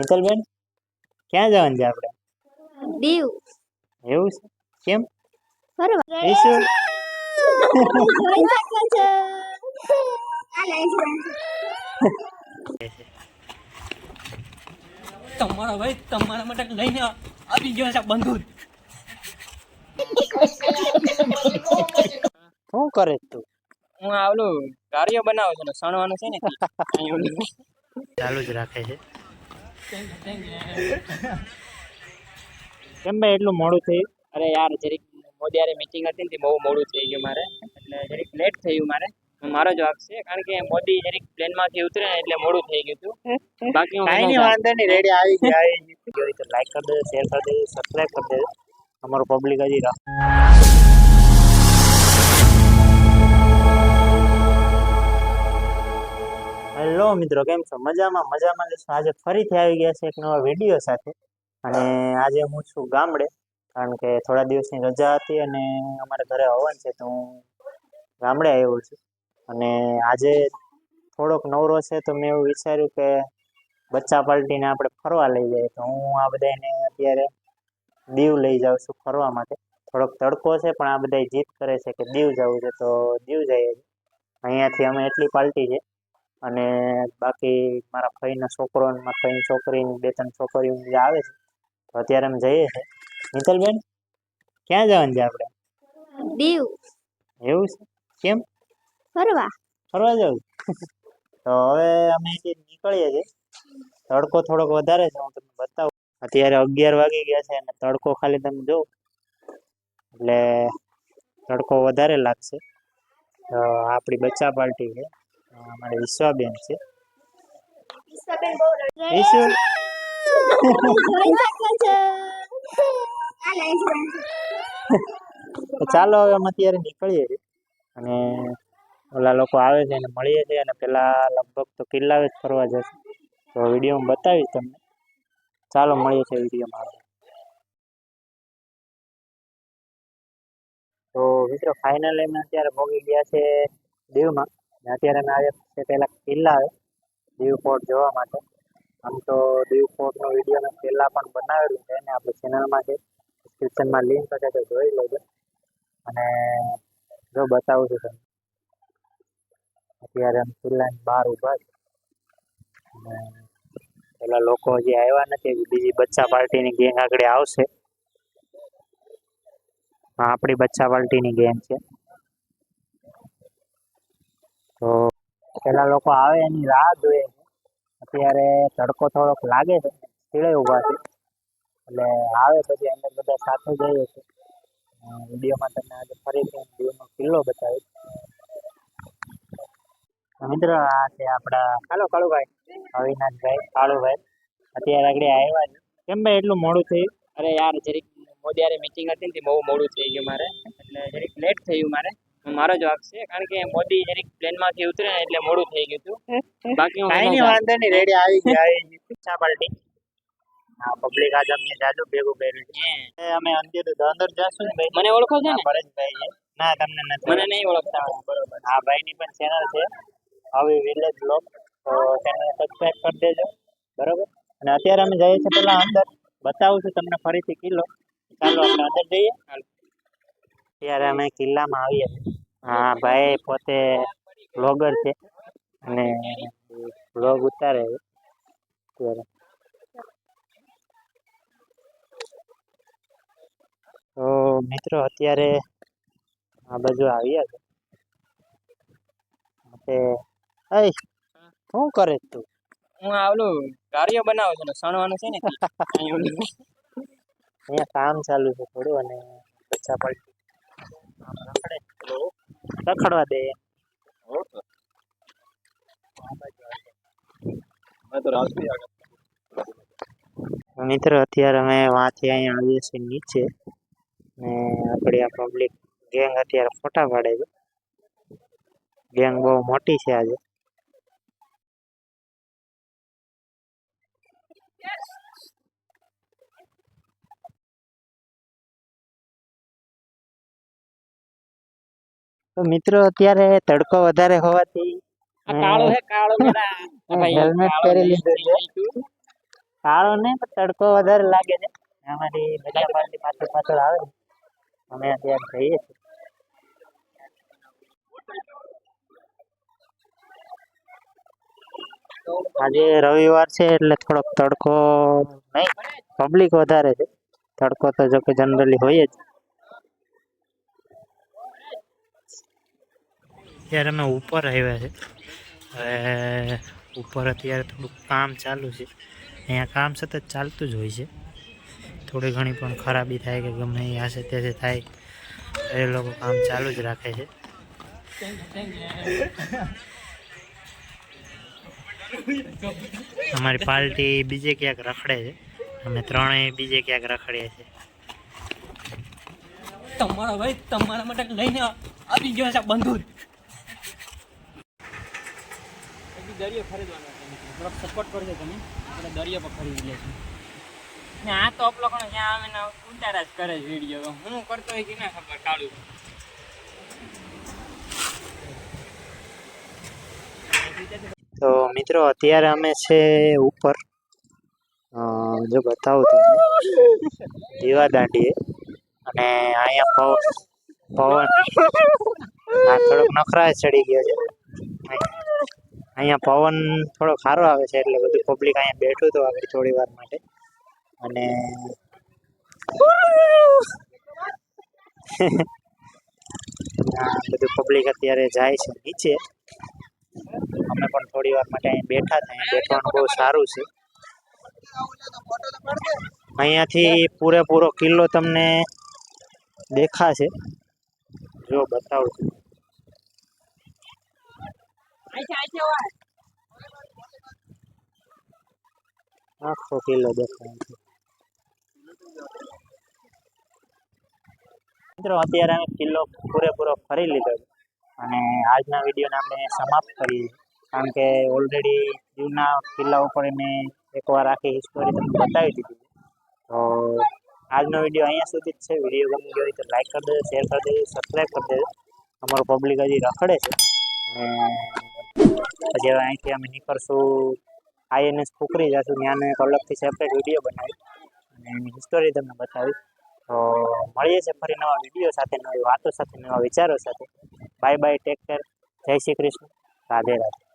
મિત્તલબેન ક્યાં જવાનું છે આપણે દીવ. એવું છે? કેમ? ફરવા. ઈશું તમારા ભાઈ તમારા માટે લઈને આવી ગયો છે બંદૂક. શું કરે તું? હું આવલું ગાડીઓ બનાવું છું ને સણવાનું છે ને. ચાલુ જ રાખે છે. કેમ ભાઈ એટલું મોડું થયું? અરે યાર જરીક મોદી આરે મીટિંગ હતી ને બહુ મોડું થઈ ગયું મારે. એટલે જરીક લેટ થયું મારે. મારો જવાબ છે કારણ કે મોદી જરીક પ્લેનમાંથી ઉતરે એટલે મોડું થઈ ગયું હતું. બાકી હું કાંઈ નહીં વાંધો નહીં રેડી આવી ગયા આવી ગયું તો લાઈક કરી દેજો શેર કરી દેજો સબસ્ક્રાઈબ કરી દેજો અમારું પબ્લિક હજી રાહ હેલો મિત્રો, કેમ છો? મજામાં મજામાં. જ છો આજે ફરીથી આવી ગયા છે એક નવા વીડિયો સાથે. અને આજે હું છું ગામડે, કારણ કે થોડા દિવસની રજા હતી અને અમારે ઘરે હવન છે, તો હું ગામડે આવ્યો છું. અને આજે થોડોક નવરો છે, તો મેં એવું વિચાર્યું કે બચ્ચા પાલટીને આપણે ફરવા લઈ જઈએ. તો હું આ બધાને અત્યારે દીવ લઈ જાઉં છું ફરવા માટે. થોડોક તડકો છે, પણ આ બધા જીદ કરે છે કે દીવ જવું છે, તો દીવ જઈએ. અહીંયાથી અમે એટલી પાલટી છે અને બાકી મારા ફઈના છોકરો અને મારા ફઈની છોકરીની બે ત્રણ છોકરીઓ જે આવે છે તો અત્યારે અમે જઈએ છીએ. મિત્તલબેન ક્યાં જવાનું છે આપણે? દીવ. એવું છે? કેમ? ફરવા. ફરવા જવું તો હવે અમે જે નીકળીએ છીએ. તડકો થોડોક વધારે છે હું તમને બતાવું. અત્યારે અગિયાર વાગી ગયા છે અને તડકો ખાલી તમે જોવો એટલે તડકો વધારે લાગશે. તો આપણી બચ્ચા પાર્ટી છે. અમારી વિશ્વાબેન છે. ચાલો હવે અમે અત્યારે નીકળીએ અને ઓલા લોકો આવે છે અને મળીએ છીએ અને પેલા લગભગ તો કિલ્લાવે જ ફરવા જશે. તો વિડીયોમાં બતાવીશ તમને. ચાલો મળીએ છીએ વિડીયોમાં તો મિત્રો ફાઇનલ એમાં અત્યારે ભોગી ગયા છે દીવમાં. અત્યારે ના આવ્યા છે પહેલા કિલ્લા દીવ ફોર્ટ જોવા માટે. આમ તો દીવ ફોર્ટનો વીડિયો મેં પહેલાં પણ બનાવેલું છે અને આપણી ચેનલમાં છે ડિસ્ક્રિપ્શનમાં લિંક હશે તો જોઈ લેજો. અને જો બતાવું છું તમને. અત્યારે આમ કિલ્લાની બહાર ઊભા છે. અને પેલા લોકો હજી આવ્યા નથી બીજી બચ્ચા પાર્ટીની ગેંગ આગળ આવશે. આપણી બચ્ચા પાર્ટીની ગેંગ છે તો પેલા લોકો આવે એની રાહ જોઈએ. અત્યારે તડકો થોડોક લાગે છે. સ્થિરે ઊભા છે. એટલે આવે પછી અમે બધા સાથે જઈએ છીએ. વિડીયોમાં તમને આજે ફરીથી દીવનો કિલ્લો બતાવીશ. મિત્રો આ છે આપણા હાલો કાળુભાઈ. અવિનાશભાઈ કાળુભાઈ. અત્યારે આગળ આવ્યા છે. કેમ ભાઈ એટલું મોડું થયું? અરે યાર જરીક મોદી મિટિંગ હતી ને બહુ મોડું થઈ ગયું મારે. એટલે જરીક લેટ થયું મારે. મારો જવાબ છે કારણ કે મોદી જરીક પ્લેનમાંથી ઉતરે એટલે મોડું થઈ ગયું હતું. બાકી કઈ નહીં વાંધો નહીં રેડી આવી ગયા આવી પાર્ટી. હા પબ્લિક આજ અમને જાજુ ભેગું કર્યું છે. અમે અંદર તો અંદર જાશું ને ભાઈ. મને ઓળખો છો ને? પરેશભાઈ છે. ના તમને નથી મને નહીં ઓળખતા. બરોબર. હા ભાઈની પણ ચેનલ છે. આવી વિલેજ બ્લોગ તો ચેનલ સબસ્ક્રાઇબ કરી દેજો. બરોબર? અને અત્યારે અમે જઈએ છીએ પેલા અંદર. બતાવું છું તમને ફરીથી કિલ્લો. ચાલો આપણે અંદર જઈએ. અત્યારે અમે કિલ્લામાં આવીએ. હા ભાઈ પોતે બ્લોગર છે અને બ્લોગ ઉતારે છે અત્યારે. તો મિત્રો અત્યારે આ બાજુ આવ્યા છે. અય શું કરે તું? હું આવલું ગાડીઓ બનાવું છું સણવાનું છે ને. અહીંયા કામ ચાલુ છે થોડું અને રખડે તો રખડવા દે. મિત્રો, અત્યારે અમે વાંચી અહીંયા આવીએ છીએ નીચે. ને આપણી આ પબ્લિક ગેંગ અત્યારે ફોટા પાડે છે. ગેંગ બહુ મોટી છે આજે. તો મિત્રો અત્યારે તડકો વધારે હોવાથી કાળો હે કાળો મેરા હેલ્મેટ પહેરી લીધું છે. કાળો ને પણ તડકો વધારે લાગે છે. અમારી બધા પાર્ટી પાછળ પાછળ આવે અમે અત્યારે જઈએ છીએ. આજે રવિવાર છે એટલે થોડોક તડકો નહીં. પબ્લિક વધારે છે. તડકો તો જો કે જનરલી હોય જ. અત્યારે અમે ઉપર આવ્યા છે. હવે ઉપર અત્યારે થોડુંક કામ ચાલુ છે. અહીંયા કામ સતત ચાલતું જ હોય છે. થોડી ઘણી પણ ખરાબી થાય કે ગમે એ આશે તે થાય. એ લોકો કામ ચાલુ જ રાખે છે. અમારી પાર્ટી બીજે ક્યાંક રખડે છે. અમે ત્રણેય બીજે ક્યાંક રખડીએ છીએ. તમારા ભાઈ તમારા માટે લઈને આવી ગયો છે બંદૂક. દરિયો ખરીદવાનો છે થોડોક સપોર્ટ કરજો તમે. આપણે દરિયો પર ખરીદી લઈશું. ને આ તો અપલો કોણ ત્યાં આવે ને ઉતારા જ કરે છે વીડિયો હું કરતો હોય કે ના ખબર કાળું. તો મિત્રો અત્યારે અમે છે ઉપર. અ, જો બતાવું તમને. દીવા દાંડીએ. અને અહીંયા પવન પવન. આ થોડોક નખરા ચડી ગયો છે. અહીંયા પવન થોડો સારો આવે છે એટલે બધું પબ્લિક અહીંયા બેઠું તો આગળ થોડી વાર માટે. અને બધું પબ્લિક અત્યારે જાય છે નીચે. અમે પણ થોડી વાર માટે અહીંયા બેઠા હતા, અહીંયા બેઠવાનું બહુ સારું છે. અહીંયાથી પૂરેપૂરો કિલ્લો તમને દેખાશે. જો બતાવું છું. આખો કિલ્લો દેખાય છે. મિત્રો, અત્યારે અમે કિલ્લો પૂરેપૂરો ફરી લીધો અને આજના વિડીયોને આપણે સમાપ્ત કરીએ. કારણ કે ઓલરેડી જૂના કિલ્લા ઉપર મેં એકવાર આખી હિસ્ટોરી તમને બતાવી દીધી તો આજનો વીડિયો અહીંયા સુધી જ છે. વીડિયો ગમી ગયો હોય તો લાઈક કરી દેજો શેર કરી દેજો સબસ્ક્રાઈબ કરી દેજો. અમારું પબ્લિક હજી રખડે છે. અને પછી અહીંથી અમે નીકળશું. આઈએનએસ ખોખરી જશું ત્યાં એક અલગથી સેપરેટ વીડિયો બનાવી અને એની હિસ્ટોરી તમને બતાવી તો મળીએ છીએ ફરી નવા વીડિયો સાથે, નવી વાતો સાથે, નવા વિચારો સાથે. બાય બાય ટેક કેર જય શ્રી કૃષ્ણ. રાધે રાધે.